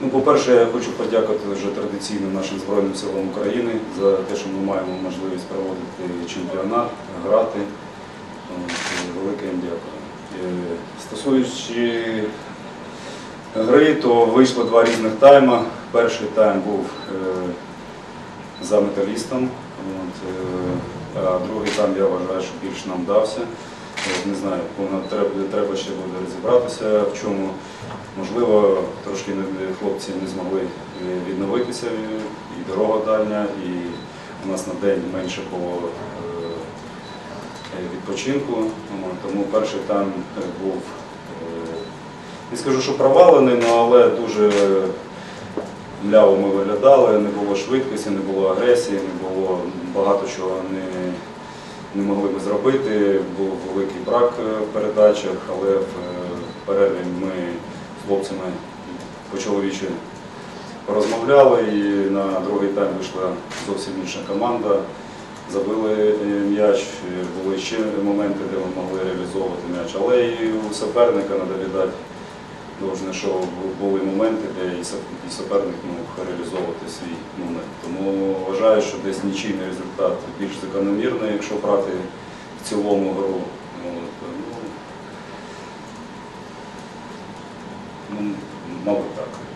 Ну, по-перше, я хочу подякувати вже традиційно нашим Збройним силам України за те, що ми маємо можливість проводити чемпіонат, грати. Велике їм дякую. Е, Стосуючи гри, то вийшло два різних тайма. Перший тайм був е, за металістом, е, а другий тайм я вважаю, що більш нам дався. Не знаю, треба ще буде розібратися в чому. Можливо, трошки хлопці не змогли відновитися, е, і дорога дальня, і у нас на день менше було е, е, відпочинку. Тому перший тайм е, був, не скажу, що провалений, ну, але дуже мляво ми виглядали, не було швидкості, не було агресії, не було багато чого не, не могли ми зробити. Був великий брак в передачах, але в перерві ми хлопцями по чоловічі порозмовляли і на другий тайм вийшла зовсім інша команда. Забили е, м'яч, були ще моменти, де ми могли реалізовувати м'яч, але і у суперника треба віддати Должне, що були моменти, де і суперник мог реалізовувати свій момент. Тому вважаю, що десь нічийний результат більш закономірний, якщо брати в цілому гру. Ну, ну, мабуть, так.